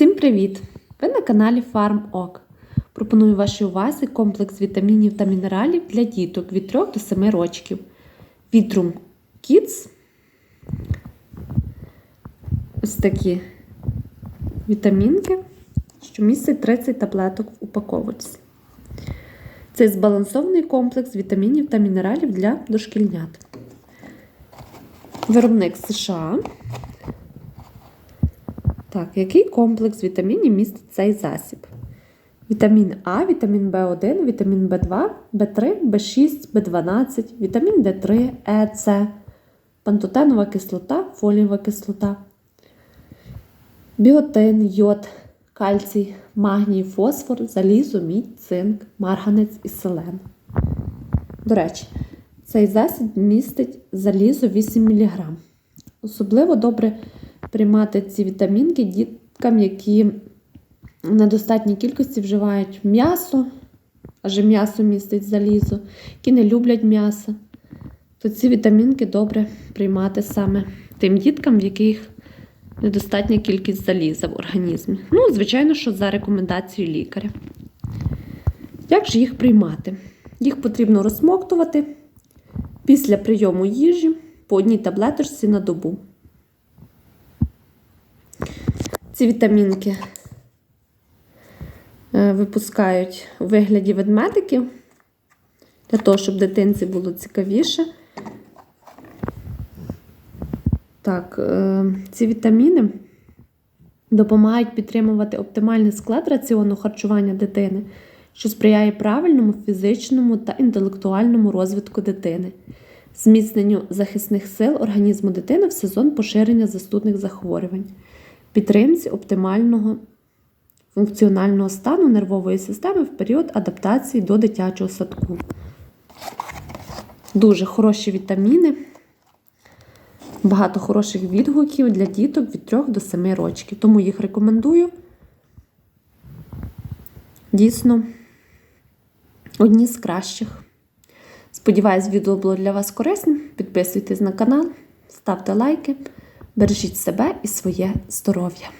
Всім привіт! Ви на каналі FarmOk. Пропоную вашій увазі комплекс вітамінів та мінералів для діток від 3 до 7 років. Vitrum Kids. Ось такі вітамінки, що містять 30 таблеток в упаковочці. Це збалансований комплекс вітамінів та мінералів для дошкільнят. Виробник США. Так, який комплекс вітамінів містить цей засіб? Вітамін А, вітамін В1, вітамін В2, В3, В6, В12, вітамін Д3, Е, С, пантотенова кислота, фолієва кислота, біотин, йод, кальцій, магній, фосфор, залізо, мідь, цинк, марганець і селен. До речі, цей засіб містить залізо 8 мг. Особливо добре приймати ці вітамінки діткам, які в недостатній кількості вживають м'ясо, адже м'ясо містить залізо, які не люблять м'ясо, то ці вітамінки добре приймати саме тим діткам, в яких недостатня кількість заліза в організмі. Ну, звичайно, що за рекомендацією лікаря. Як же їх приймати? Їх потрібно розсмоктувати після прийому їжі по одній таблеточці на добу. Ці вітамінки е, випускають у вигляді ведмедиків, для того, щоб дитинці було цікавіше. Так, е, ці вітаміни допомагають підтримувати оптимальний склад раціону харчування дитини, що сприяє правильному фізичному та інтелектуальному розвитку дитини, зміцненню захисних сил організму дитини в сезон поширення застудних захворювань підтримці оптимального функціонального стану нервової системи в період адаптації до дитячого садку. Дуже хороші вітаміни, багато хороших відгуків для діток від 3 до 7 років. Тому їх рекомендую. Дійсно, одні з кращих. Сподіваюсь, відео було для вас корисним. Підписуйтесь на канал, ставте лайки. Бережіть себе і своє здоров'я.